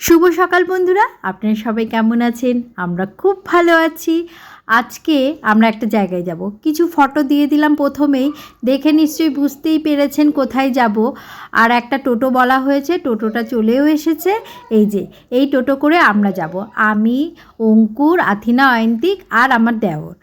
শুভ সকাল বন্ধুরা, আপনারা সবাই কেমন আছেন? আমরা খুব ভালো আছি। আজকে আমরা একটা জায়গায় যাব। কিছু ফটো দিয়ে দিলাম প্রথমেই। দেখে নিশ্চয়ই বুঝতেই পেরেছেন কোথায় যাব। আর একটা টোটো বলা হয়েছে, টোটোটা চলেও এসেছে। এই যে, এই টোটো করে আমরা যাব। আমি, অঙ্কুর, আথিনা, অয়ন্তিক আর আমার দেওর।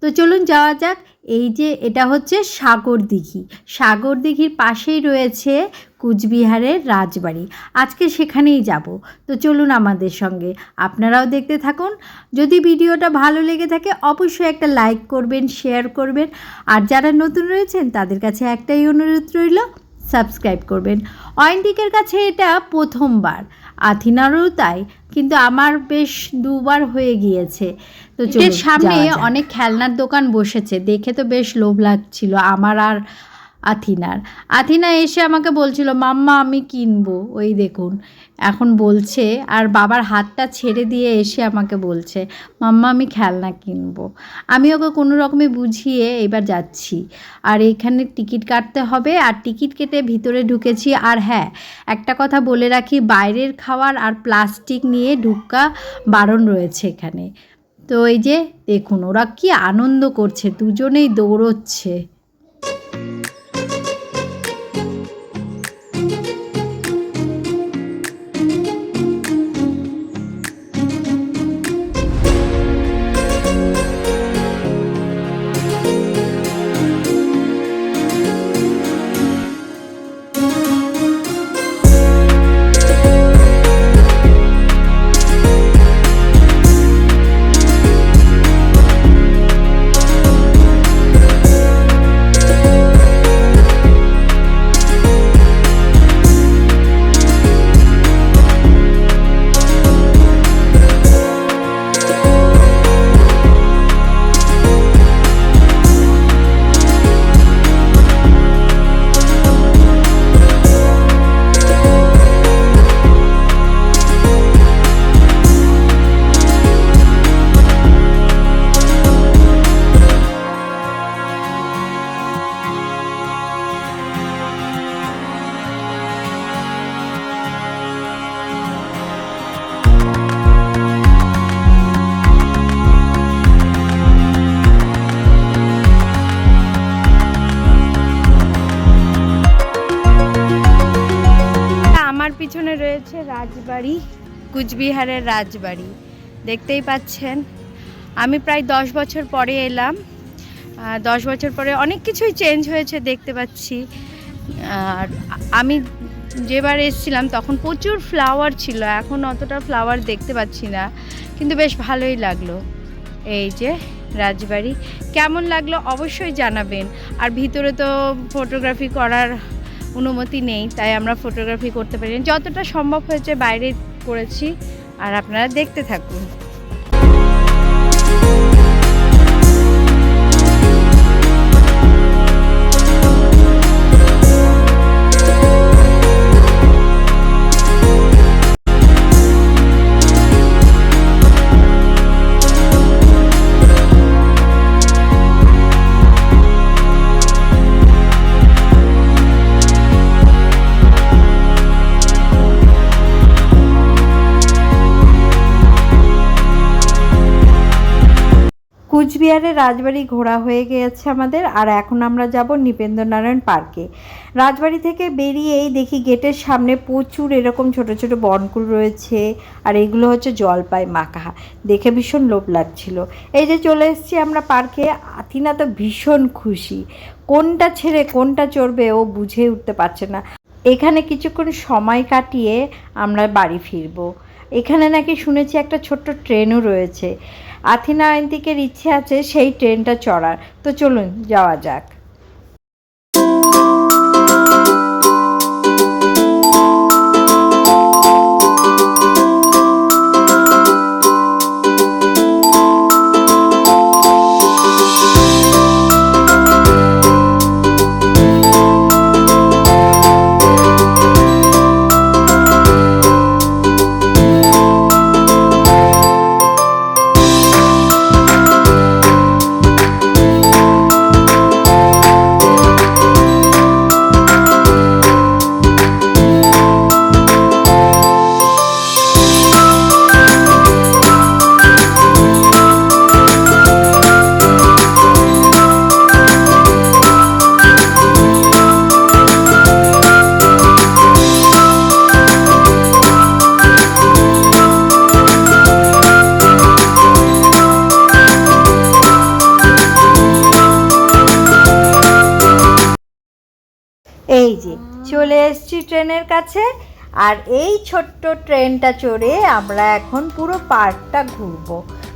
তো চলুন যাওয়া যাক। এই যে, এটা হচ্ছে সাগর দিঘি। সাগর দিঘির পাশেই রয়েছে কুচবিহারের রাজবাড়ি। আজকে সেখানেই যাব। তো চলুন আমাদের সঙ্গে। আপনারাও দেখতে থাকুন। যদি ভিডিওটা ভালো লেগে থাকে অবশ্যই একটা লাইক করবেন শেয়ার করবেন। আর যারা নতুন রয়েছেন তাদের কাছে একটাই অনুরোধ রইল সাবস্ক্রাইব করবেন। অয়েন্টিকের কাছে এটা প্রথমবার। আথিনারও তাই কিন্তু আমার বেশ দুবার হয়ে গিয়েছে। তো এর সামনে অনেক খেলনার দোকান বসেছে। দেখে তো বেশ লোভ লাগছিল। আমার আর আথিনার। আথিনা এসে আমাকে বলছিল, মাম্মা, আমি কিনবো। ওই দেখুন, এখন বলছে, আর বাবার হাতটা ছেড়ে দিয়ে এসে আমাকে বলছে, মাম্মা, আমি খেলনা কিনবো। আমি ওকে কোনো রকমে বুঝিয়ে এবার যাচ্ছি। আর এখানে টিকিট কাটতে হবে, আর টিকিট কেটে ভিতরে ঢুকেছি। আর হ্যাঁ একটা কথা বলে রাখি, বাইরের খাওয়ার আর প্লাস্টিক নিয়ে ঢুকা বারণ রয়েছে এখানে। তো এই যে, দেখুন, ওরা কি আনন্দ করছে, দুজনেই দৌড়চ্ছে। রাজবাড়ি, কুচবিহারের রাজবাড়ি। দেখতেই পাচ্ছেন, আমি প্রায় দশ বছর পরে এলাম। দশ বছর পরে অনেক কিছুই চেঞ্জ হয়েছে দেখতে পাচ্ছি। আর আমি যেবার এসেছিলাম তখন প্রচুর ফ্লাওয়ার ছিল, এখন অতটা ফ্লাওয়ার দেখতে পাচ্ছি না। কিন্তু বেশ ভালোই লাগল এই যে রাজবাড়ি। কেমন লাগল অবশ্যই জানাবেন। আর ভিতরে তো ফটোগ্রাফি করার অনুমতি নেই, তাই আমরা ফটোগ্রাফি করতে পারি যতটা সম্ভব হয়েছে বাইরে করেছি, আর আপনারা দেখতে থাকুন। কুচবিহারের রাজবাড়ি ঘোরা হয়ে গেছে আমাদের, আর এখন আমরা যাব নিপেন্দ্রনারায়ণ পার্কে। রাজবাড়ি থেকে বেরিয়েই দেখি গেটের সামনে প্রচুর এরকম ছোট ছোট বনকুল রয়েছে, আর এগুলো হচ্ছে জলপাই মাখা। দেখে ভীষণ লোভ লাগছিল। এই যে চলে এসেছি আমরা পার্কে, আতিনা তো ভীষণ খুশি। কোনটা ছেড়ে কোনটা চড়বে ও বুঝে উঠতে পারছে না। এখানে কিছুক্ষণ সময় কাটিয়ে আমরা বাড়ি ফিরবো। এখানে নাকি শুনেছি একটা ছোট্ট ট্রেনও রয়েছে। আথিনা অয়ন্তিকের ইচ্ছে আছে সেই ট্রেনটা চড়ার। তো চলুন, যাওয়া যাক। এসছি ট্রেনের কাছে, আর এই ছোট্ট ট্রেনটা চড়ে আমরা এখন পুরো পার্কটা ঘুরব।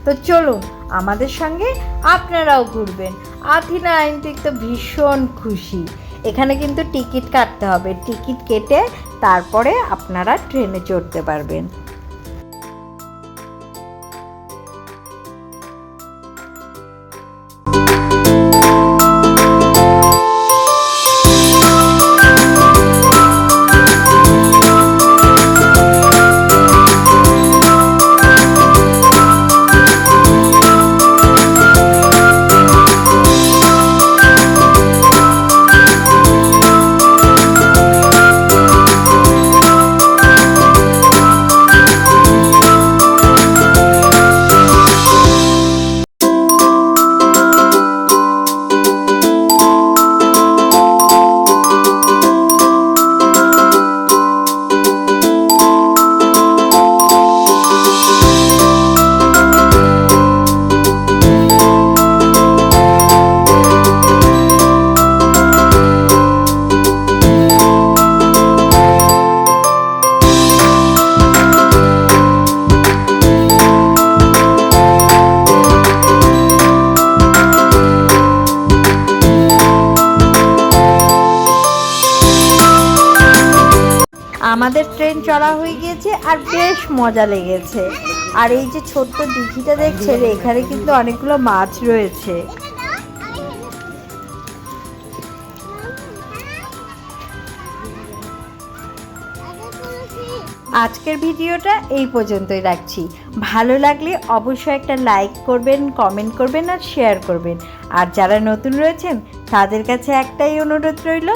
তো চলুন, আমাদের সঙ্গে আপনারাও ঘুরবেন। আথিনা আইনটিক তো ভীষণ খুশি। এখানে কিন্তু টিকিট কাটতে হবে। টিকিট কেটে তারপরে আপনারা ট্রেনে চড়তে পারবেন। ট্রেন চড়া হয়ে গিয়েছে আর বেশ মজা লেগেছে। আর এই যে ছোট্ট দিঘিটা দেখছেন, এখানে কিন্তু অনেকগুলো মাছ রয়েছে। আজকের ভিডিওটা এই পর্যন্তই রাখছি। ভালো লাগলে অবশ্যই একটা লাইক করবেন, কমেন্ট করবেন আর শেয়ার করবেন। আর যারা নতুন রয়েছেন, তাদের কাছে একটাই অনুরোধ রইল,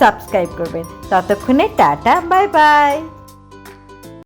সাবস্ক্রাইব করবেন। ততক্ষণে টাটা, বাই বাই।